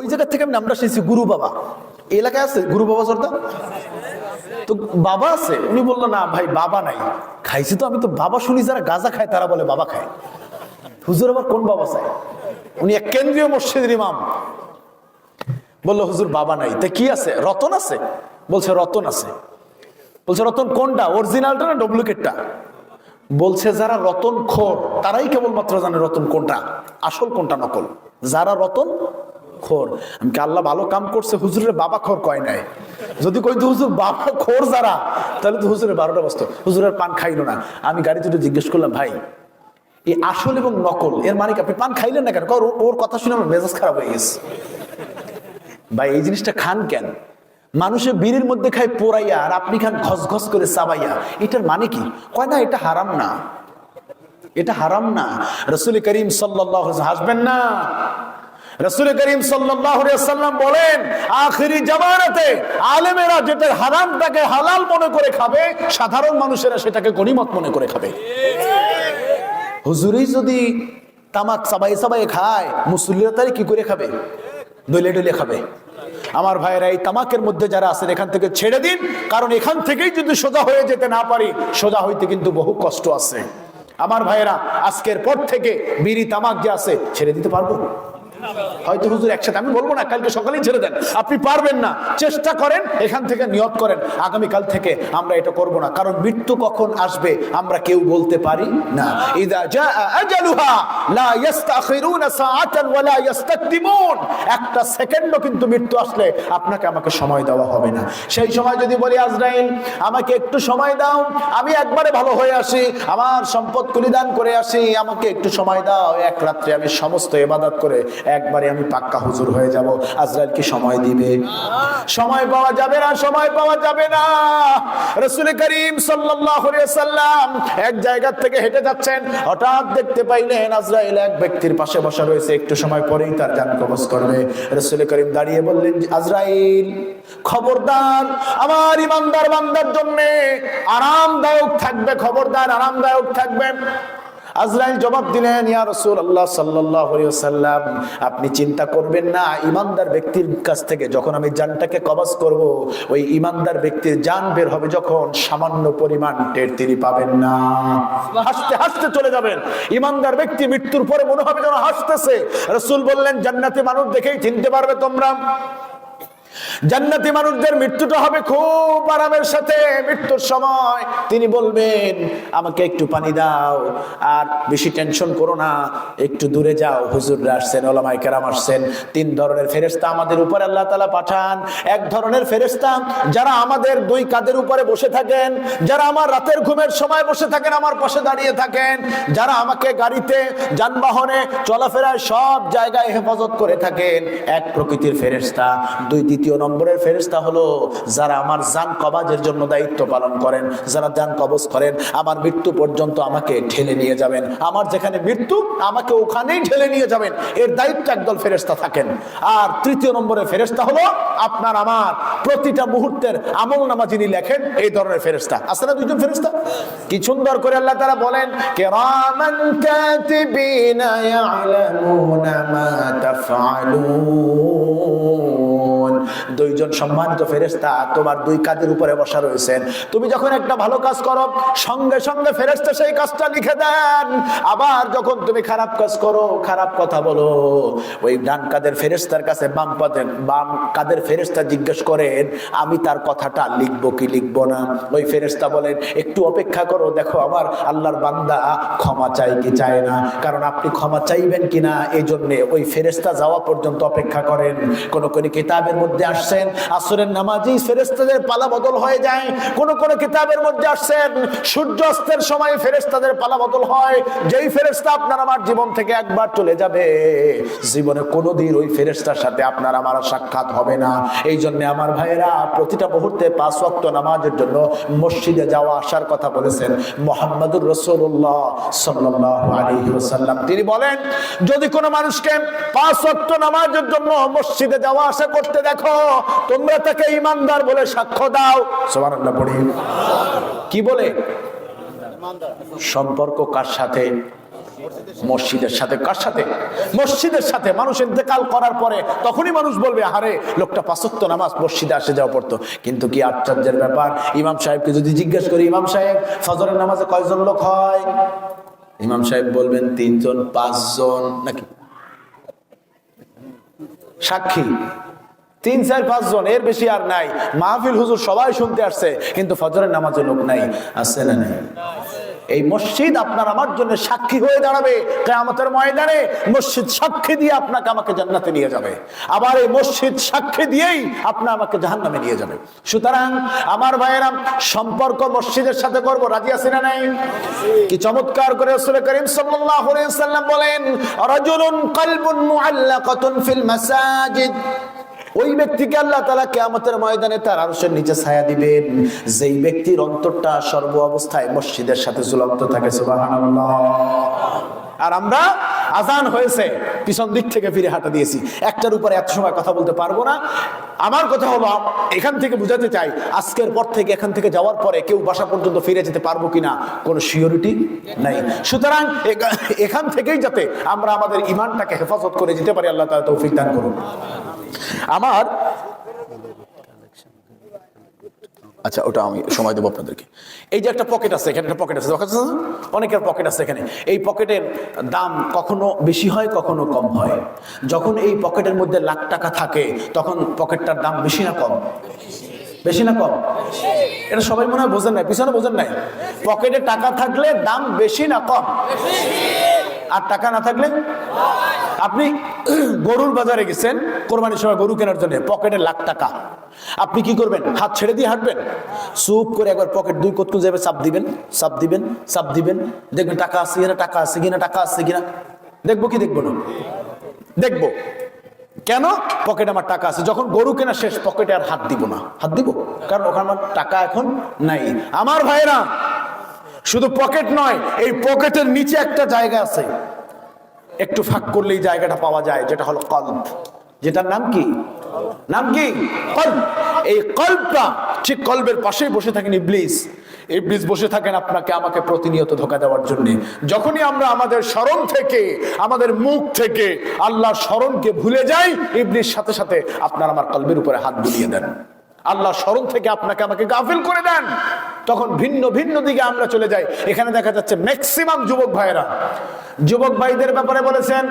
ওই জায়গা থেকে আমি নামটা শুনেছি, গুরু বাবা। এলাকায় আছে? গুরু বাবা সর্দার তো বাবা আছে, উনি বলল, না ভাই, বাবা নাই। খাইছি তো আমি তো, বাবা শুনি যারা গাঁজা খায়, তারা বলে বাবা খায়। হুজুর আবার কোন বাবা চায়? উনি এক কেন্দ্রীয় মসজিদের ইমাম। বলল, হুজুর, বাবা নাই। তা কি আছে? রতন আছে? বলছে, রতন আছে। বলছে, রতন কোনটা? অরিজিনালটা না ডুপ্লিকেটটা? বলছে, যারা রতন খোর, তারাই কেবলমাত্র জানে রতন কোনটা, আসল কোনটা নকল। যারা রতন খোর। আমি আল্লাহ ভালো কাম করছে? হুজুরের বাবা খোর কয় নাই? যদি কইতো হুজুর বাবা খোর যারা, তাহলে তো হুজুরের বারোটা বসতো। হুজুরের পান খাইলো না। আমি গাড়িতে একটু জিজ্ঞেস করলাম, ভাই, এই আসল এবং নকল, এর মানে আপনি পান খাইলেন না কেন? ওর- কথা শুনে আমার মেজাজ খারাপ হয়ে গেছে। ভাই, এই জিনিসটা খান কেন? মানুষের বীরের মধ্যে খায় পোড়াইয়া, আর আপনি খান ঘস ঘস করে চাবাইয়া। এটার মানে কি? কয় না, এটা হারাম না। এটা হারাম না। রসুল করিম সাল্লাহ হাসবেন না। রসুল করিম সাল্লাম বলেন, আখেরি জামানাতে আলেমেরা যেটা হারামটাকে হালাল মনে করে খাবে, সাধারণ মানুষেরা সেটাকে গণিমত মনে করে খাবে। হুজুরি যদি তামাক সাবাই সাবাই খায়, মুসল্লিরা তারে কি করে খাবে? দলে ডলে খাবে। আমার ভাইয়েরা, এই তামাকের মধ্যে যারা আছেন, এখান থেকে ছেড়ে দিন, কারণ এখান থেকেই যদি সোজা হয়ে যেতে না পারি, সোজা হইতে কিন্তু বহু কষ্ট আছে। আমার ভাইয়েরা, আজকের পর থেকে বিড়ি তামাক যে আছে, ছেড়ে দিতে পারব? হয়তো হুজুর একসাথে, আমি বলব না, কালকে সকালেই ছেড়ে দেন। আপনি পারবেন না, চেষ্টা করেন, এখান থেকে নিয়ত করেন। আগামীকাল থেকে আমরা এটা করব না, কারণ মৃত্যু কখন আসবে আমরা কেউ বলতে পারি না। একটা সেকেন্ডও কিন্তু মৃত্যু আসলে আপনাকে আমাকে সময় দেওয়া হবে না। সেই সময় যদি বলি, আজরাইল, আমাকে একটু সময় দাও, আমি একবারে ভালো হয়ে আসি, আমার সম্পদ কুলিদান করে আসি, আমাকে একটু সময় দাও। এক রাত্রে আমি সমস্ত ইবাদত করে একবারে আমি পাক্কা হুজুর হয়ে যাব। আজরাইল কি সময় দিবে। সময় পাওয়া যাবে না, সময় পাওয়া যাবে না। রসুল করিম সাল্লাম এক জায়গা থেকে হেঁটে যাচ্ছেন। হঠাৎ দেখতে পাইলেন আজরাইল এক ব্যক্তির পাশে বসা রয়েছে। একটু সময় পরেই তার জান কবজ করবে। রসুল করিম দাঁড়িয়ে বললেন, আজরাইল, খবরদার, আমার ইমানদার বান্দার জন্য আরামদায়ক থাকবে, খবরদার, আরামদায়ক থাকবে। আজরাইল জবাব দিলেন ইয়া রসুল আল্লাহ সাল্লাম আপনি চিন্তা করবেন না ইমানদার ব্যক্তির কাছ থেকে যখন আমি জানটাকে কবজ করব ওই ইমানদার ব্যক্তির জান বের হবে যখন সামান্য পরিমাণ টের তিনি পাবেন না। হাসতে হাসতে চলে যাবেন। ইমানদার ব্যক্তি মৃত্যুর পরে মনে হবে যেন হাসতেছে। রসুল বললেন জান্নাতি মানুষ দেখেই চিনতে পারবে তোমরা। জান্নাতি মানুষদের মৃত্যুটা হবে খুব আরামের সাথে। মৃত্যুর সময় তিনি বলবেন, আমাকে একটু পানি দাও আর বেশি টেনশন করো না, একটু দূরে যাও। হুজুররা আসছেন ওলামাই কেরাম আসছেন। তিন ধরনের ফেরেস্তা আমাদের উপর আল্লাহ তালা পাঠান। এক ধরনের ফেরেস্তা যারা আমাদের দুই কাদের উপরে বসে থাকেন, যারা আমার রাতের ঘুমের সময় বসে থাকেন, আমার পাশে দাঁড়িয়ে থাকেন, যারা আমাকে গাড়িতে, যানবাহনে, চলাফেরায় সব জায়গায় হেফাজত করে থাকেন, এক প্রকৃতির ফেরেস্তা দুই দ্বিতীয় নম্বরের ফেরেস্তা হলো যারা আমার জান কবাজের জন্য দায়িত্ব পালন করেন, যারা জান কবজ করেন, আমার মৃত্যু পর্যন্ত আমাকে ঠেলে নিয়ে যাবেন। আমার যেখানে মৃত্যু, আমাকে ওখানেই ঠেলে নিয়ে যাবেন। এর দায়িত্ব একদল ফেরেস্তা থাকেন। আর তৃতীয় নম্বরের ফেরেস্তা হলো আপনার আমার প্রতিটা মুহূর্তের আমল নামা যিনি লেখেন, এই ধরনের ফেরেস্তা আছে না দুইজন ফেরেস্তা কি সুন্দর করে আল্লাহ তারা বলেন, কেরামান কাতিবিনা দুইজন সম্মানিত ফেরেস্তা তোমার দুই কাজের উপরে বসা রয়েছেন। তুমি যখন একটা ভালো কাজ করো, সঙ্গে সঙ্গে ফেরেস্তা সেই কাজটা লিখে দেন। আবার যখন তুমি খারাপ কাজ করো, খারাপ কথা বলো। ওই ডান কাদের ফেরেস্তার কাছে বাম পাদের, বাম কাদের ফেরেস্তা জিজ্ঞেস করেন, আমি তার কথাটা লিখব কি লিখব না? ওই ফেরেস্তা বলেন, একটু অপেক্ষা করো, দেখো আমার আল্লাহর বান্দা ক্ষমা চাই কি চায় না। কারণ আপনি ক্ষমা চাইবেন কিনা এই জন্যে ওই ফেরেস্তা যাওয়া পর্যন্ত অপেক্ষা করেন। কোন কোন কিতাবের মধ্যে আসছেন। আসরের নামাজি ফেরেস্তাদের পালা বদল হয়ে যায়। কোন কোন কিতাবের মধ্যে আসছেন সূর্য অস্তের সময় ফেরেস্তাদের পালা বদল হয়। যেই ফেরেস্তা আপনার আমার জীবন থেকে একবার চলে যাবে, জীবনে কোনোদিন ওই ফেরেস্তার সাথে আপনার আমার সাক্ষাৎ হবে না। এই জন্য আমার ভাইয়েরা, প্রতিটা মুহূর্তে পাঁচ ওয়াক্ত নামাজের জন্য মসজিদে যাওয়া আসার কথা বলেছেন মোহাম্মদুর রসুল্লাহ ওয়াসাল্লাম। তিনি বলেন, যদি কোনো মানুষকে পাঁচ ওয়াক্ত নামাজের জন্য মসজিদে যাওয়া আসা করতে দেখো তোমরা তাকে ইমানদার বলে সাক্ষ্য দাও। কি বলে? সম্পর্ক কার সাথে? মসজিদের সাথে। কার সাথে? মসজিদের সাথে। মানুষ ইন্তেকাল করার পরে তখনই মানুষ বলবে আরে লোকটা পাঁচত্ব নামাজ মসজিদে আসে যাওয়া পড়তো। কিন্তু কি আশ্চর্যের ব্যাপার? ইমাম সাহেবকে যদি জিজ্ঞেস করি, ইমাম সাহেব, ফজরের নামাজে কয়জন লোক হয়? ইমাম সাহেব বলবেন, তিনজন, পাঁচজন। নাকি? সাক্ষী। তিন, চার পাঁচজন এর বেশি আর নাই। মাহফিল হুজুর সবাই শুনতে আসছে, কিন্তু ফজরের নামাজে লোক নাই, আসছে না নাই। এই মসজিদ আপনার আমার জন্য সাক্ষী হয়ে দাঁড়াবে, কেয়ামতের ময়দানে মসজিদ সাক্ষী দিয়ে আপনাকে আমাকে জান্নাতে নিয়ে যাবে। আবার এই মসজিদ সাক্ষী দিয়েই আপনার আমাকে জাহান্নামে নিয়ে যাবে। সুতরাং আমার ভাইয়েরা সম্পর্ক মসজিদের সাথে করব, রাজি আছি না নাই? কি চমৎকার করে রাসূল করিম সাল্লাল্লাহু আলাইহি সাল্লাম বলেন, রাজুলুন কলবুন মুআল্লাকাতুন ফিল মাসাজিদ। ওই ব্যক্তিকে আল্লাহ তালা কেয়ামতের ময়দানে তার আরশের নিচে ছায়া দিবেন। যেই ব্যক্তির অন্তরটা সর্ব অবস্থায় মসজিদের সাথে ঝুলন্ত থাকে আর আমরা আজান হয়েছে, পিছন দিক থেকে ফিরে হাঁটা দিয়েছি। একটার উপরে এত সময় কথা বলতে পারব না। আমার কথা হলো, এখান থেকে বুঝাতে চাই, আজকের পর থেকে, এখান থেকে যাওয়ার পরে কেউ বাসা পর্যন্ত ফিরে যেতে পারব কিনা, কোনো সিওরিটি নাই। সুতরাং এখান থেকেই যাতে আমরা আমাদের ইমানটাকে হেফাজত করে যেতে পারি, আল্লাহ তৌফিক দান করুন। আমার আচ্ছা ওটা আমি সময় দেবো আপনাদেরকে। এই যে একটা পকেট আছে এখানে, একটা পকেট আছে অনেকের পকেট আছে এখানে। এই পকেটের দাম কখনো বেশি হয়, কখনো কম হয়। যখন এই পকেটের মধ্যে লাখ টাকা থাকে, তখন পকেটটার দাম বেশি না কম? বেশি না কম? এটা সবাই মনে হয় বোঝেন নাই, পিছনে বোঝেন নাই। পকেটে টাকা থাকলে দাম বেশি না কম? আর টাকা না থাকলে আপনি গরুর বাজারে গেছেন কোরবানির সময় গরু কেনার জন্য, পকেটে লাখ টাকা। আপনি কি করবেন? হাত ছেড়ে দিয়ে হাঁটবেন? চুপ করে একবার পকেট দুই কত যাবে চাপ দিবেন চাপ দিবেন চাপ দিবেন। দেখবেন টাকা আছে কিনা, টাকা আছে কিনা, টাকা আছে কিনা। দেখব কি দেখব না? দেখব। কেন? পকেটে আমার টাকা আছে। যখন গরু কেনা শেষ, পকেটে আর হাত দিব না। হাত দিব? কারণ ওখানে আমার টাকা এখন নাই। আমার ভাইরা শুধু পকেট নয়, এই পকেটের নিচে একটা জায়গা আছে। একটু ফাঁক করলেই জায়গাটা পাওয়া যায়, যেটা হলো কল্প। যেটার নাম কি? নাম কি? কল্প। এই কল্পটা ঠিক কল্পের পাশেই বসে থাকেন ইবলিস। ইবলিস বসে থাকেন আপনাকে, আমাকে প্রতিনিয়ত ধোকা দেওয়ার জন্য। যখনই আমরা আমাদের স্মরণ থেকে, আমাদের মুখ থেকে আল্লাহর স্মরণকে ভুলে যাই, ইবলিস সাথে সাথে আপনার আমার কল্পের উপরে হাত বুলিয়ে দেন। আল্লাহ স্মরণ থেকে আপনাকে আমাকে গাফিল করে দেন। তখন ভিন্ন ভিন্ন দিকে আমরা চলে যাই। এখানে দেখা যাচ্ছে ম্যাক্সিমাম যুবক ভাইরা যুবক ভাইদের ব্যাপারে বলেছেন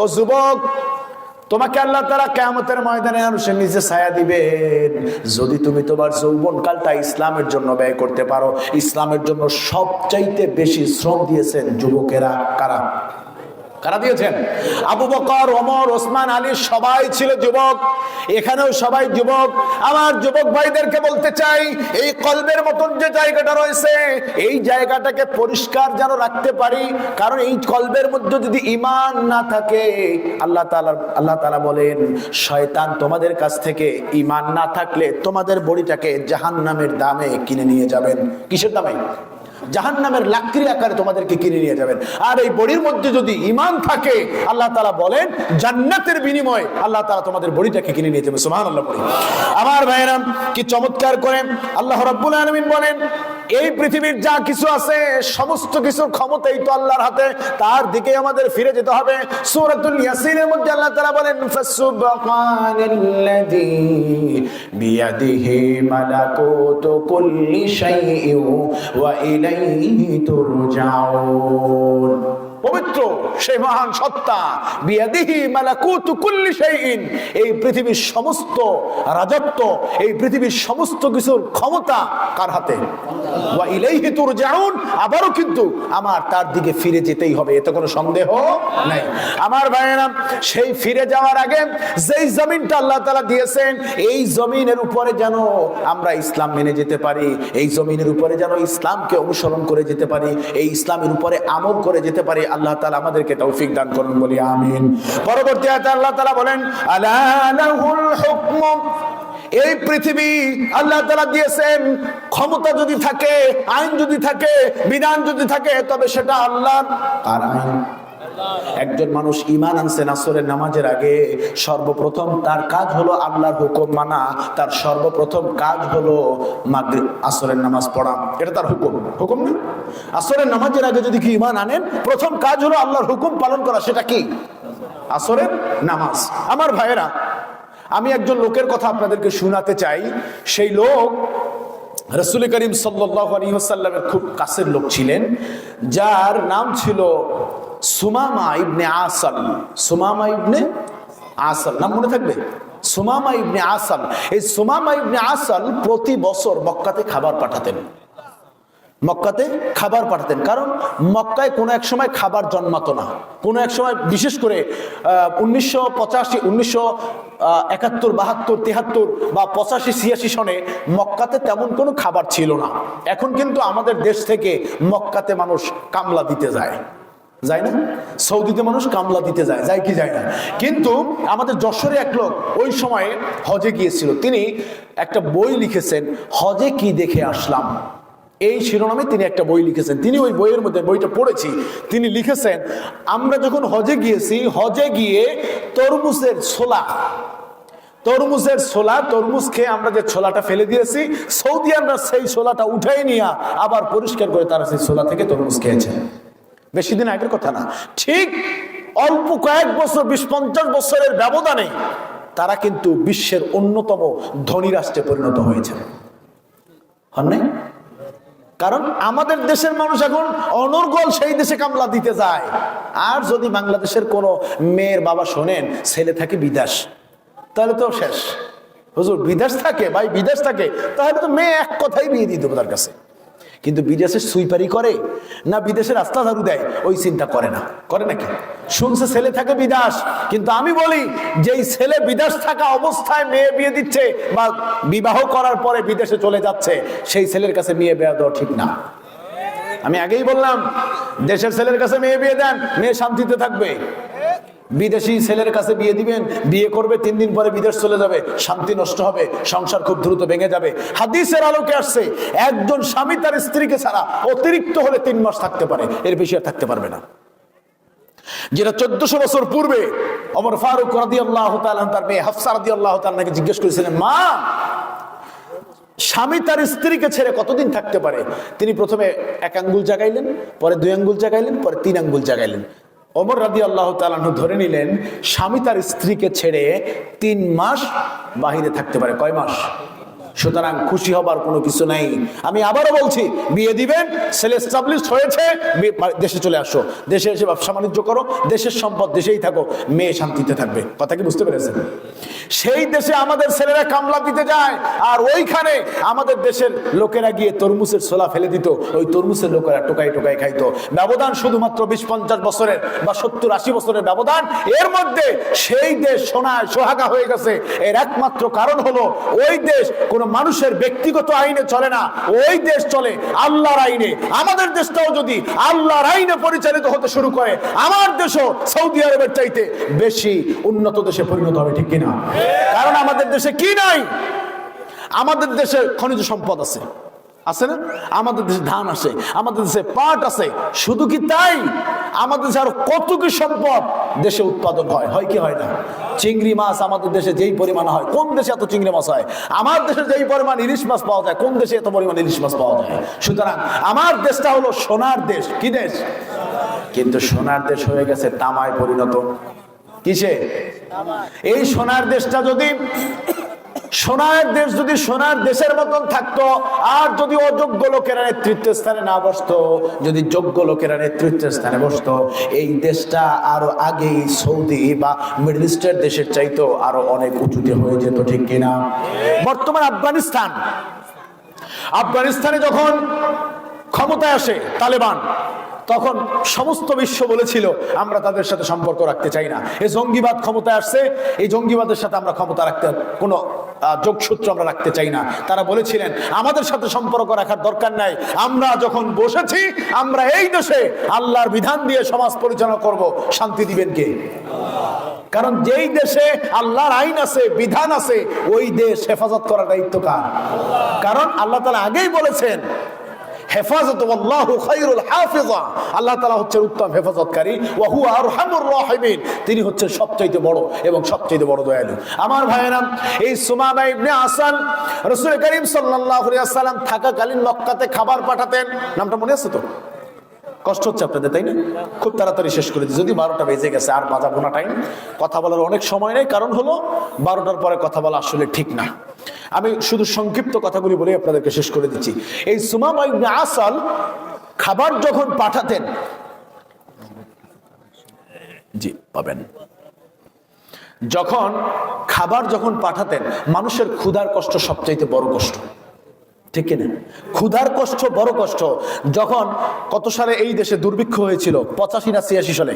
ও যুবক, তোমাকে আল্লাহ তারা কেয়ামতের ময়দানে মানুষের নিচে ছায়া দিবেন। যদি তুমি তোমার যৌবন কালটা ইসলামের জন্য ব্যয় করতে পারো, ইসলামের জন্য সবচাইতে বেশি শ্রম দিয়েছেন যুবকেরা কারা? কারা দিয়েছেন? আবু বকর, ওমর, ওসমান, আলী সবাই ছিল যুবক। এখানেও সবাই যুবক। আমার যুবক ভাইদেরকে বলতে চাই, এই কলবের মতন যে জায়গাটা রয়েছে, এই জায়গাটাকে পরিষ্কার যেন রাখতে পারি। কারণ এই কলবের মধ্যে যদি ইমান না থাকে, আল্লাহ তাআলা আল্লাহ তালা বলেন, শয়তান তোমাদের কাছ থেকে ইমান না থাকলে তোমাদের বড়িটাকে জাহান নামের দামে কিনে নিয়ে যাবেন। কিসের দামে? জাহান নামের লাকড়ি আকারে তোমাদেরকে কিনে নিয়ে যাবেন। আর এই বড়ির মধ্যে যদি ইমান থাকে, আল্লাহ তালা বলেন, জান্নাতের বিনিময়ে আল্লাহ তালা তোমাদের বড়িটাকে কিনে নিয়ে যাবে সুমান আল্লাহ বড়ি আমার ভাইরাম কি চমৎকার করেন আল্লাহ রব্বুল আলমিন বলেন এই পৃথিবীর যা কিছু আছে, সমস্ত কিছুর ক্ষমতাই তো আল্লাহর হাতে। তার দিকে আমাদের ফিরে যেতে হবে। সূরাতুল ইয়াসিনের মধ্যে আল্লাহ তাআলা বলেন ফাসুবহানাল্লাযী বিয়াদিহি মালাকুতু কুল্লি শাইইন ওয়া ইলাইহি তুরজাউন। পবিত্র, সেই মহান সত্তা। বিয়াদিহি মালাকুতু কুল্লি শাইইন। এই পৃথিবীর সমস্ত রাজত্ব, এই পৃথিবীর সমস্ত কিছুর ক্ষমতা কার হাতে? ওয়া ইলাইহি তুরজাউন। আবারও কিন্তু আমার তার দিকে ফিরে যেতেই হবে, এতে কোনো সন্দেহ নাই। আমার ভাইয়েরা, সেই ফিরে যাওয়ার আগে যেই জমিনটা আল্লাহ তাআলা দিয়েছেন, এই জমিনের উপরে যেন আমরা ইসলাম মেনে যেতে পারি, এই জমিনের উপরে যেন ইসলামকে অনুসরণ করে যেতে পারি, এই ইসলামের উপরে আমল করে যেতে পারি আল্লাহ তালা আমাদেরকে তৌফিক দান করুন, বলি আমিন। পরবর্তী আয়তে আল্লাহ তালা বলেন এই পৃথিবী আল্লাহ তালা দিয়েছেন, ক্ষমতা যদি থাকে, আইন যদি থাকে, বিধান যদি থাকে, তবে সেটা আল্লাহ আর আইন। একজন মানুষ ইমান আনছে আসরের নামাজের আগে, সর্বপ্রথম তার কাজ হলো আল্লাহর হুকুম মানা, তার সর্বপ্রথম কাজ হলো মাগরিব, আসরের নামাজ পড়া। এটা তার হুকুম। হুকুম না? আসরের নামাজের আগে যদি কি ইমান আনেন, প্রথম কাজ হলো আল্লাহর হুকুম পালন করা, সেটা কি? আসরের নামাজ। আমার ভাইয়েরা, আমি একজন লোকের কথা আপনাদেরকে শোনাতে চাই। সেই লোক রসুল করিম সাল্লামের খুব কাছের লোক ছিলেন, যার নাম ছিল সুমামা ইবনে আসাল সুমামা ইবনে আসাল নাম মনে থাকবে? সুমামা ইবনে আসাল এই সুমামা ইবনে আসাল প্রতি বছর মক্কাতে খাবার পাঠাতেন। মক্কাতে খাবার পাঠাতেন। কারণ মক্কায় কোনো এক সময় খাবার জন্মাতো না। কোনো এক সময় বিশেষ করে উনিশশো পঁচাশি, উনিশশো একাত্তর, বাহাত্তর, তেহাত্তর বা পঁচাশি, ছিয়াশি সনে মক্কাতে তেমন কোনো খাবার ছিল না। এখন কিন্তু আমাদের দেশ থেকে মক্কাতে মানুষ কামলা দিতে যায়। যায় না? সৌদিতে মানুষ কামলা দিতে যায় যায় কি যায় না? কিন্তু আমাদের যশোরে এক লোক ওই সময়ে হজে গিয়েছিল। তিনি একটা বই লিখেছেন, হজে কি দেখে আসলাম? এই শিরোনামে তিনি একটা বই লিখেছেন। তিনি ওই বইয়ের মধ্যে, বইটা পড়েছি। তিনি লিখেছেন, আমরা যখন হজে গিয়েছি, হজে গিয়ে তরমুজের ছোলা তরমুজের ছোলা, তরমুজ খেয়ে আমরা যে ছোলাটা ফেলে দিয়েছি, সৌদি আমরা সেই ছোলাটা উঠাই নিয়ে আবার পরিষ্কার করে তারা সেই ছোলা থেকে তরমুজ খেয়েছে। বেশি দিন আগের কথা না। ঠিক অল্প কয়েক বছর, বিশ, পঞ্চাশ বছরের ব্যবধানে তারা কিন্তু বিশ্বের অন্যতম ধনী রাষ্ট্রে পরিণত হয়েছে? কারণ আমাদের দেশের মানুষ এখন অনর্গল সেই দেশে কামলা দিতে যায় আর যদি বাংলাদেশের কোনো মেয়ের বাবা শোনেন, ছেলে থাকে বিদেশ, তাহলে তো শেষ। হুজুর, বিদেশ থাকে, ভাই, বিদেশ থাকে, তাহলে তো মেয়ে এক কথাই বিয়ে দিয়ে দেবো তার কাছে। কিন্তু বিদেশে সুইপারি করে না বিদেশে রাস্তা ঝাড়ু দেয়, ওই চিন্তা করে না। করে নাকি? শুনছে ছেলে থাকে বিদেশ কিন্তু আমি বলি, যেই ছেলে বিদেশ থাকা অবস্থায় মেয়ে বিয়ে দিচ্ছে বা বিবাহ করার পরে বিদেশে চলে যাচ্ছে, সেই ছেলের কাছে মেয়ে বিয়ে দেওয়া ঠিক না। আমি আগেই বললাম, দেশের ছেলের কাছে মেয়ে বিয়ে দেন, মেয়ে শান্তিতে থাকবে। বিদেশি ছেলের কাছে বিয়ে দিবেন, বিয়ে করবে, তিন দিন পরে বিদেশ চলে যাবে, শান্তি নষ্ট হবে, সংসার খুব দ্রুত ভেঙে যাবে। হাদিসের আলোকে আসছে, একজন স্বামী তার স্ত্রীকে ছাড়া অতিরিক্ত হলে তিন মাস থাকতে পারে, এর বেশি আর থাকতে পারবে না। যেটা চোদ্দশো বছর পূর্বে অমর ফারুক রাদি আল্লাহ তার মেয়ে হাফসা রাদি আল্লাহ তালকে জিজ্ঞেস করেছিলেন, মা, স্বামী তার স্ত্রীকে ছেড়ে কতদিন থাকতে পারে? তিনি প্রথমে এক আঙ্গুল জাগাইলেন, পরে দুই আঙ্গুল জাগাইলেন, পরে তিন আঙ্গুল জাগাইলেন। অমর রাদি আল্লাহ তালাহু ধরে নিলেন, স্বামী তার স্ত্রীকে ছেড়ে তিন মাস বাহিরে থাকতে পারে। কয় মাস? সুতরাং খুশি হবার কোনো কিছু নাই। আমি আবারও বলছি, বিয়ে দিবেন ছেলে এস্টাবলিশ হয়েছে দেশে চলে আসো। দেশে এসে ব্যবসা বাণিজ্য করো, দেশের সম্পদ দেশেই থাকো, মেয়ে শান্তিতে থাকবে। কথা কি বুঝতে পেরেছেন? সেই দেশে আমাদের ছেলেরা কামলা দিতে যায়, আর ওইখানে আমাদের দেশের লোকেরা গিয়ে তরমুজের ছোলা ফেলে দিত, ওই তরমুজের লোকেরা টোকাই টোকাই খাইতো। ব্যবধান শুধুমাত্র বিশ পঞ্চাশ বছরের বা সত্তর আশি বছরের ব্যবধান, এর মধ্যে সেই দেশ সোনায় সোহাগা হয়ে গেছে। এর একমাত্র কারণ হলো, ওই দেশ কোনো মানুষের ব্যক্তিগত আইনে চলে না, ওই দেশ চলে আল্লাহর আইনে। আমাদের দেশটাও যদি আল্লাহর আইনে পরিচালিত হতে শুরু করে, আমার দেশও সৌদি আরবের চাইতে বেশি উন্নত দেশে পরিণত হবে, ঠিক কিনা? কারণ আমাদের দেশে কি নাই? আমাদের দেশে খনিজ সম্পদ আছে। আছে না? আমাদের দেশে ধান আছে আমাদের দেশে পাট আছে শুধু কি তাই? আমাদের দেশে আরও কত কি সম্পদ দেশে উৎপাদন হয়? হয় কি হয় না? চিংড়ি মাছ আমাদের দেশে যেই পরিমাণ হয়, কোন দেশে এত চিংড়ি মাছ হয়? আমার দেশে যেই পরিমাণ ইলিশ মাছ পাওয়া যায়, কোন দেশে এত পরিমাণ ইলিশ মাছ পাওয়া যায়? সুতরাং আমার দেশটা হলো সোনার দেশ। কি দেশ? কিন্তু সোনার দেশ হয়ে গেছে তামায় পরিণত। কিসে? এই সোনার দেশটা যদি সোনার দেশ যদি সোনার দেশের মতন থাকতো, আর যদি অযোগ্য লোকেরা নেতৃত্ব স্থানে না বসতো, যদি যোগ্য লোকেরা নেতৃত্ব স্থানে বসতো, এই দেশটা আরও আগেই সৌদি বা মিডল ইস্টের দেশের চাইতো আরও অনেক উঁচুতে হয়ে যেত, ঠিক কিনা? বর্তমান আফগানিস্তান। আফগানিস্তানে যখন ক্ষমতায় আসে তালেবান তখন সমস্ত বিশ্ব বলেছিল, আমরা তাদের সাথে সম্পর্ক রাখতে চাই না। এই জঙ্গিবাদ ক্ষমতায় আসছে, এই জঙ্গিবাদের সাথে আমরা ক্ষমতা রাখতে, কোনো যোগসূত্র আমরা রাখতে চাই না। তারা বলেছিলেন, আমাদের সাথে সম্পর্ক রাখার দরকার নাই। আমরা যখন বসেছি, আমরা এই দেশে আল্লাহর বিধান দিয়ে সমাজ পরিচালনা করব। শান্তি দিবেন কে? কারণ যেই দেশে আল্লাহর আইন আছে, বিধান আছে, ওই দেশ হেফাজত করার দায়িত্ব কার? কারণ আল্লাহ তালা আগেই বলেছেন হেফাজত আল্লাহু খায়রুল হাফিজা। আল্লাহ তাআলা হচ্ছেন উত্তম হেফাজতকারী, ওয়া হুয়া আরহামুর রাহিমিন। তিনি হচ্ছেন সবচাইতে বড় এবং সবচাইতে বড় দয়ালু। আমার ভাইয়েরা, এই সুমামা ইবনে আসান রাসূল করিম সাল্লাল্লাহু আলাইহি ওয়াসাল্লাম থাকাকালীন মক্কাতে খাবার পাঠাতেন। নামটা মনে আছে তো কষ্ট হচ্ছে আপনাদের, তাই না? খুব তাড়াতাড়ি শেষ করে যদি বারোটা বেজে গেছে, আর বাজাবো না টাইম কথা বলার অনেক সময় নেই, কারণ হলো বারোটার পরে কথা বলা আসলে ঠিক না। আমি শুধু সংক্ষিপ্ত কথাগুলি বলে আপনাদেরকে শেষ করে দিচ্ছি। এই সুমামা ইবনে আসাল খাবার যখন পাঠাতেন, জি, পাবেন। যখন খাবার যখন পাঠাতেন, মানুষের ক্ষুধার কষ্ট সবচাইতে বড় কষ্ট। ঠিক কিনা? ক্ষুধার কষ্ট বড় কষ্ট। যখন কত সালে এই দেশে দুর্ভিক্ষ হয়েছিল? পঁচাশি না ছিয়াশি সালে?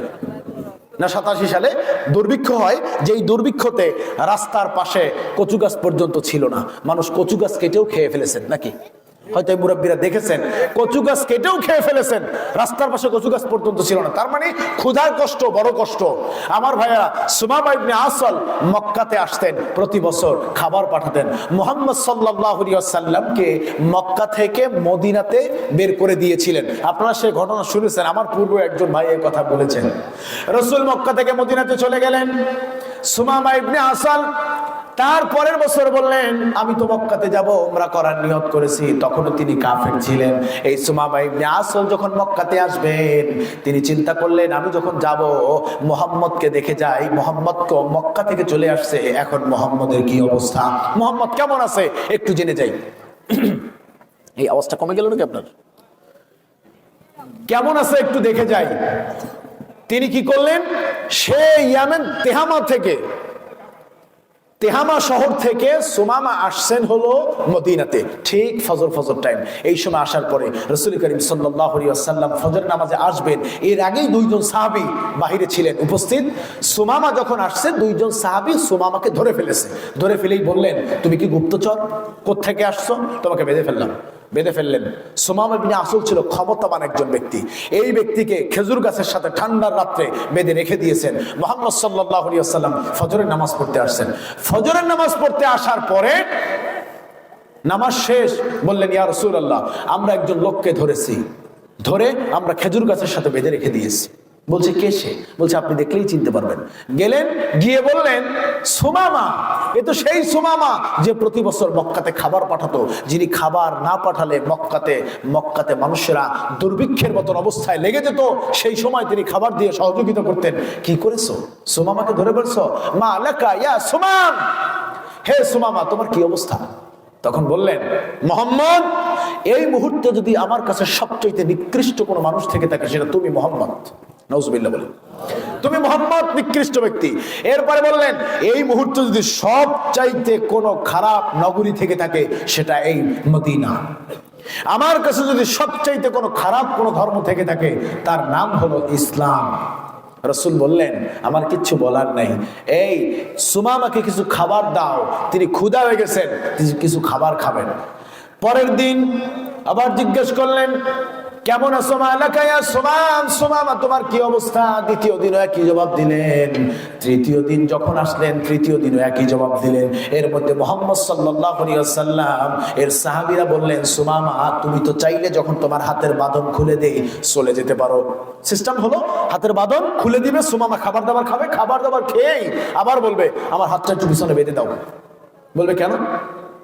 না সাতাশি সালে? দুর্ভিক্ষ হয়, যেই দুর্ভিক্ষতে রাস্তার পাশে কচু গাছ পর্যন্ত ছিল না। মানুষ কচু গাছ কেটেও খেয়ে ফেলেছেন, নাকি? হয়তো এই মুরব্বীরা দেখেছেন, কচু গাছ কেটেও খেয়ে ফেলেছেন। রাস্তার পাশে কচু গাছ পর্যন্ত ছিল না। তার মানে ক্ষুধার কষ্ট, বড় কষ্ট। আমার ভাইয়েরা, সুমামা ইবনে আসল মক্কাতে আসতেন, প্রতি বছর খাবার পাঠাতেন। মোহাম্মদ ওয়াসাল্লামকে মক্কা থেকে মদিনাতে বের করে দিয়েছিলেন। আপনারা সেই ঘটনা শুনেছেন, আমার পূর্বে একজন ভাই এই কথা বলেছেন। রসুল মক্কা থেকে মদিনাতে চলে গেলেন। সুমামা ইবনে আসাল তার পরের বছর বললেন, আমি তো মক্কাতে যাব ওমরা করার নিয়ত করেছি। তখনও তিনি কাফের ছিলেন। এই সুমামা ইবনে আসল যখন মক্কাতে আসবেন, তিনি চিন্তা করলেন, আমি যখন যাব, মোহাম্মদকে দেখে যাই, মোহাম্মদ তো মক্কা থেকে চলে আসছে, এখন মোহাম্মদের কি অবস্থা? মোহাম্মদ, কেমন আছে? একটু জেনে যাই। এই আওয়াজটা কমে গেল নাকি আপনার? কেমন আছে একটু দেখে যাই। তিনি কি করলেন? সে ইয়ামেন, তেহামা থেকে তেহামা শহর থেকে সুমামা আসছেন হলো মদিনাতে। ঠিক ফজর ফজর টাইম এই সময় আসার পরে রসুল করিম সাল্লাম ফজর নামাজে আসবেন। এর আগেই দুইজন সাহাবি বাহিরে ছিলেন উপস্থিত। সুমামা যখন আসছে, দুইজন সাহাবি সুমামাকে ধরে ফেলেছে। ধরে ফেলেই বললেন, তুমি কি গুপ্তচর? কোত্থেকে আসছো? তোমাকে বেঁধে ফেললাম। বেঁধে ফেললেন। সোমামা আসল ছিল ক্ষমতাবান একজন ব্যক্তি। এই ব্যক্তিকে খেজুর গাছের সাথে ঠান্ডার রাত্রে বেঁধে রেখে দিয়েছেন। মোহাম্মদ সাল্লাহ সাল্লাম ফজরের নামাজ পড়তে আসছেন। ফজরের নামাজ পড়তে আসার পরে নামাজ শেষ, বললেন, ইয়া রসুল আল্লাহ আমরা একজন লোককে ধরেছি। ধরে আমরা খেজুর গাছের সাথে বেঁধে রেখে দিয়েছি। বলছে, কে সে? বলছে, আপনি দেখলেই চিনতে পারবেন। গেলেন, গিয়ে বললেন, সুমামা। এ তো সেই সুমামা যে প্রতি বছর মক্কাতে খাবার পাঠাতো। যিনি খাবার না পাঠালে মক্কাতে মক্কাতে মানুষেরা দুর্ভিক্ষের মতন অবস্থায় লেগে যেত। সেই সময় তিনি খাবার দিয়ে সহযোগিতা করতেন। কি করেছ? সুমামাকে ধরে বলছো, মা আলাকা ইয়া সুমাম! হে সুমামা, তোমার কি অবস্থা? তখন বললেন, মোহাম্মদ, এই মুহূর্তে যদি আমার কাছে সবচেয়ে নিকৃষ্ট কোনো মানুষ থেকে থাকে, সেটা তুমি মোহাম্মদ। নজবিল্লা বলেন তুমি মোহাম্মদ নিকৃষ্ট ব্যক্তি। এরপরে বললেন, এই মুহূর্তে যদি সব চাইতে কোনো খারাপ নগরী থেকে থাকে, সেটা এই মদিনা। আমার কাছে যদি সবচাইতে কোনো খারাপ কোনো ধর্ম থেকে থাকে, তার নাম হলো ইসলাম। রসুল বললেন, আমার কিচ্ছু বলার নাই। এই সুমামাকে কিছু খাবার দাও। তিনি ক্ষুধা হয়ে গেছেন কিছু খাবার খাবেন। পরের দিন আবার জিজ্ঞেস করলেন কেমন আছো মা এলাকায় সোমাম? সোমামা তোমার কি অবস্থা? দ্বিতীয় দিনও একই জবাব দিলেন। তৃতীয় দিন যখন আসলেন, তৃতীয় দিনও একই জবাব দিলেন। এর মধ্যে মোহাম্মদ সাল্লাম এর সাহাবিরা বললেন, সুমামা, তুমি তো চাইলে যখন তোমার হাতের বাঁধন খুলে দেই, চলে যেতে পারো। সিস্টেম হলো, হাতের বাঁধন খুলে দিবে, সুমামা খাবার দাবার খাবে, খাবার দাবার খেয়েই আবার বলবে, আমার হাতটা একটু পিছনে বেঁধে দাও। বলবে, কেন?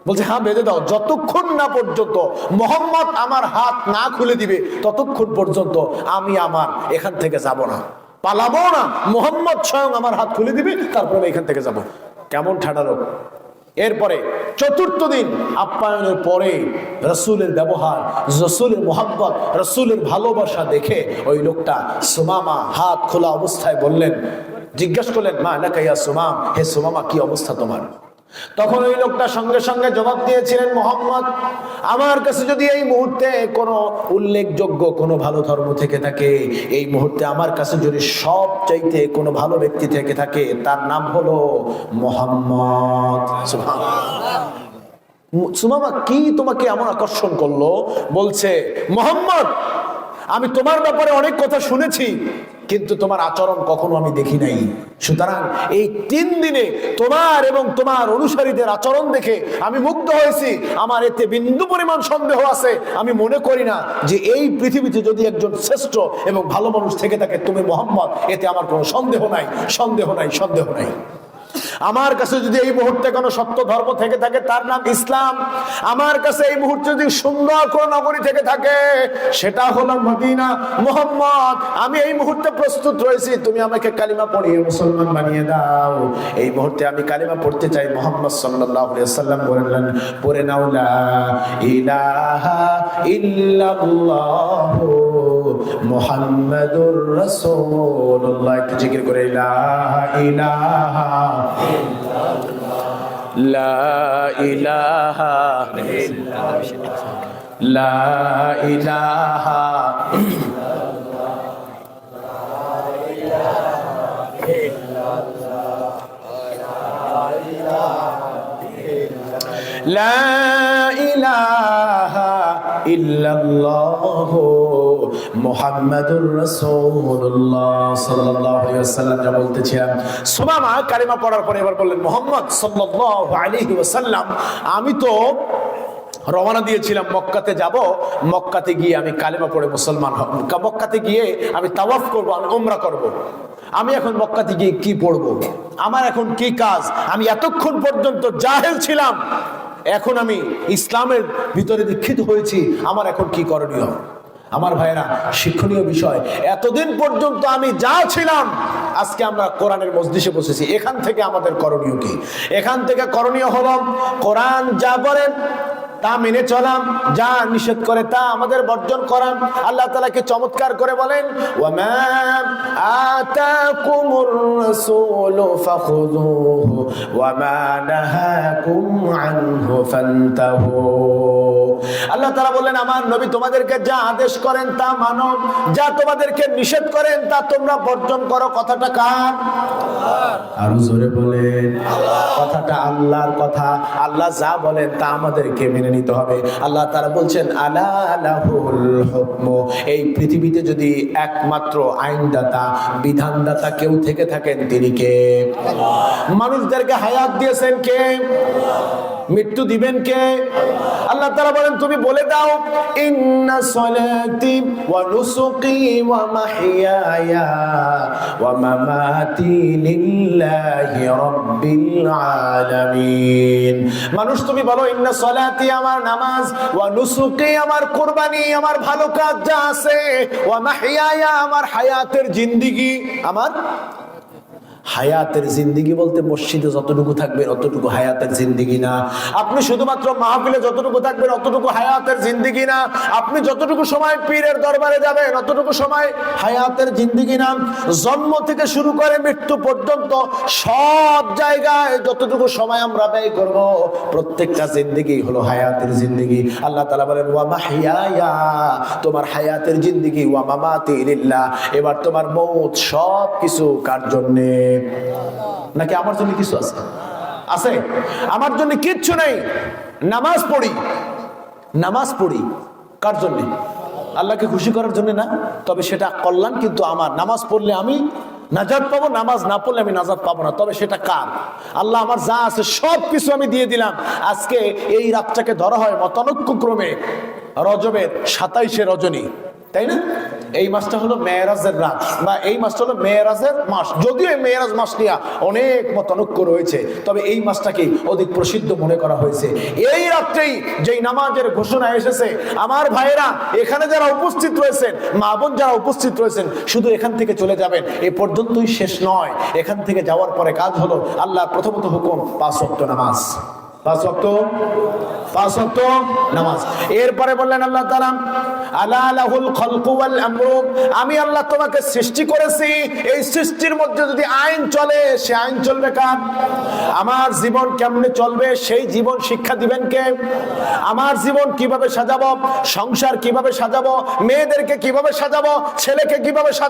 বলছে হ্যাঁ বেঁধে দাও। যতক্ষণ না পর্যন্ত মোহাম্মদ আমার হাত না খুলে দিবে, ততক্ষণ পর্যন্ত আমি আমার এখান থেকে যাব না। পালাবো না। মোহাম্মদ স্বয়ং আমার হাত খুলে দিবে, তারপরে এখান থেকে যাব। কেমন ঠাডালো এরপরে চতুর্থ দিন আপ্যায়নের পরে রসুলের ব্যবহার, রসুলের মোহাম্মত রসুলের ভালোবাসা দেখে ওই লোকটা সুমামা হাত খোলা অবস্থায় বললেন, জিজ্ঞাসা করলেন, মা এলাকাইয়া সুমাম? হে সুমামা, কি অবস্থা তোমার? তখন ওই লোকটা সঙ্গে সঙ্গে জবাব দিয়েছিলেন, মোহাম্মদ, আমার কাছে যদি এই মুহূর্তে কোনো উল্লেখযোগ্য কোনো ভালো ধর্ম থেকে থাকে, এই মুহূর্তে আমার কাছে যদি সব চাইতে কোনো ভালো ব্যক্তি থেকে থাকে, তার নাম হলো মোহাম্মদ। সুমামা, কি তোমাকে এমন আকর্ষণ করল বলছে, মোহাম্মদ আমি তোমার ব্যাপারে অনেক কথা শুনেছি, কিন্তু তোমার আচরণ কখনো আমি দেখি নাই। সুতরাং এই তিন দিনে তোমার এবং তোমার অনুসারীদের আচরণ দেখে আমি মুগ্ধ হয়েছি। আমার এতে বিন্দু পরিমাণ সন্দেহ আছে। আমি মনে করি না যে এই পৃথিবীতে যদি একজন শ্রেষ্ঠ এবং ভালো মানুষ থেকে থাকে, তুমি মোহাম্মদ, এতে আমার কোনো সন্দেহ নাই সন্দেহ নাই সন্দেহ নাই। আমার কাছে যদি এই মুহূর্তে কোনো সত্য ধর্ম থেকে থাকে, তার নাম ইসলাম। আমার কাছে এই মুহূর্তে যদি সুন্দর কোন নগরী থেকে থাকে, সেটা হলো মদিনা। মোহাম্মদ, আমি এই মুহূর্তে প্রস্তুত রয়েছি। তুমি আমাকে কালিমা পড়িয়ে মুসলমান বানিয়ে দাও। এই মুহূর্তে আমি কালিমা পড়তে চাই। মোহাম্মদ সাল্লাম বললেন, পড়ে নাও ইলাহা ইল্লাল্লাহু। মুহাম্মাদুর রাসূলুল্লাহ একটু জিকির করে লা ইলাহা লা ইলাহা লা ইলাহা لا মুহাম্মাদুর রাসূলুল্লাহ সাল্লাল্লাহু আলাইহি ওয়াসাল্লাম যা বলতেছিলাম কালিমা পড়ার পরে এবার বললেন, মুহাম্মদ সাল্লাল্লাহু আলাইহি ওয়াসাল্লাম, আমি তো রওনা দিয়েছিলাম মক্কাতে যাব। মক্কাতে গিয়ে আমি কালেমা পড়ে মুসলমান হব। মক্কাতে গিয়ে আমি তাওয়াফ করব, আমি উমরা করব। আমি এখন মক্কাতে গিয়ে কি পড়ব? আমার এখন কি কাজ? আমি এতক্ষণ পর্যন্ত জাহেল ছিলাম। এখন আমি ইসলামের ভিতরে দীক্ষিত হয়েছি, আমার এখন কি করণীয়? আমার ভাইয়েরা, শিক্ষণীয় বিষয়, এতদিন পর্যন্ত আমি যা ছিলাম, আজকে আমরা কোরআনের মসজিষে বসেছি। এখান থেকে আমাদের করণীয় কি? এখান থেকে করণীয় হলাম কোরআন যা বলেন তা মেনে চলাম, যা নিষেধ করে তা আমাদের বর্জন করাম আল্লাহ তালাকে চমৎকার করে বলেন আল্লাহ তাআলা বললেন, আমার নবী তোমাদেরকে যা আদেশ করেন তা মানো, যা তোমাদেরকে নিষেধ করেন তা তোমরা বর্জন করো। কথাটা কার? আরও জোরে বলেন। কথাটা আল্লাহর কথা। আল্লাহ যা বলেন তা আমাদেরকে মেনে নিতে হবে। আল্লাহ তারা বলছেন, আলা এই পৃথিবীতে যদি একমাত্র আইনদাতা, বিধানদাতা কেউ থেকে থাকেন, তিনি কে? মানুষদেরকে হায়াত দিয়েছেন কে? মৃত্যু দিবেন কে? আল্লাহ তারা বলেন, তুমি বলে দাও, ইন্না ওয়া নুসুকি মানুষ, তুমি বলো, ইন্না সলাতি আমার নামাজ, ওয়া নুসুকি আমার কুরবানি, আমার ভালো কাজ যা আছে, ওয়া মাহইয়ায়া আমার হায়াতের জিন্দেগি, আমার হায়াতের জিন্দিগি বলতে মসজিদে যতটুকু থাকবেন অতটুকু হায়াতের জিন্দিগি না। আপনি শুধুমাত্র মাহফিলে যতটুকু থাকবেন অতটুকু হায়াতের জিন্দিগি না। আপনি যতটুকু সময় পীরের দরবারে যাবেন অতটুকু সময় হায়াতের জিন্দিগি না। জন্ম থেকে শুরু করে মৃত্যু পর্যন্ত সব জায়গায় যতটুকু সময় আমরা ব্যয় করব, প্রত্যেকটা জিন্দিগি হলো হায়াতের জিন্দিগি। আল্লাহ তালা বলেন, ওয়া মাহিয়া তোমার হায়াতের জিন্দিগি, ওয়া মামাতি এবার তোমার মৌত সব কিছু কার জন্যে? নাকি আমার জন্য কিছু আছে? আছে? আমার জন্য কিচ্ছু নেই। নামাজ পড়ি। নামাজ পড়ি। কার জন্য? আল্লাহকে খুশি করার জন্য না। তবে সেটা কল্যাণ কিন্তু আমার। নামাজ পড়লে আমি নাজাদ পাবো, নামাজ না পড়লে আমি নাজাদ পাবো না। তবে সেটা কার? আল্লাহ আমার যা আছে সব কিছু আমি দিয়ে দিলাম। আজকে এই রাতটাকে ধরা হয় মতানক্য ক্রমে রজবের সাতাইশে রজনী। তাই না? এই মাসটা হলো মেয়েরাজের রাত বা এই মাসটা হলো মেয়েরাজের মাস। যদিও মেয়েরাজ মাস নিয়ে অনেক মতানক্য রয়েছে, তবে এই মাসটাকে অধিক প্রসিদ্ধ মনে করা হয়েছে। এই রাত্রেই যেই নামাজের ঘোষণা এসেছে, আমার ভাইয়েরা, এখানে যারা উপস্থিত রয়েছেন মা বোন যারা উপস্থিত রয়েছেন, শুধু এখান থেকে চলে যাবেন। এ পর্যন্তই শেষ নয়। এখান থেকে যাওয়ার পরে কাজ হলো আল্লাহ প্রথমত হুকুম, পাঁচ নামাজ। আমি আল্লাহ তোমাকে সৃষ্টি করেছি। এই সৃষ্টির মধ্যে যদি আইন চলে, সে আইন চলবে কার? আমার জীবন কেমনে চলবে? সেই জীবন শিক্ষা দিবেন কে? আমার জীবন কীভাবে সাজাবো? সংসার কীভাবে সাজাবো? মেয়েদেরকে কীভাবে সাজাবো? ছেলেকে কীভাবে সাজাবো?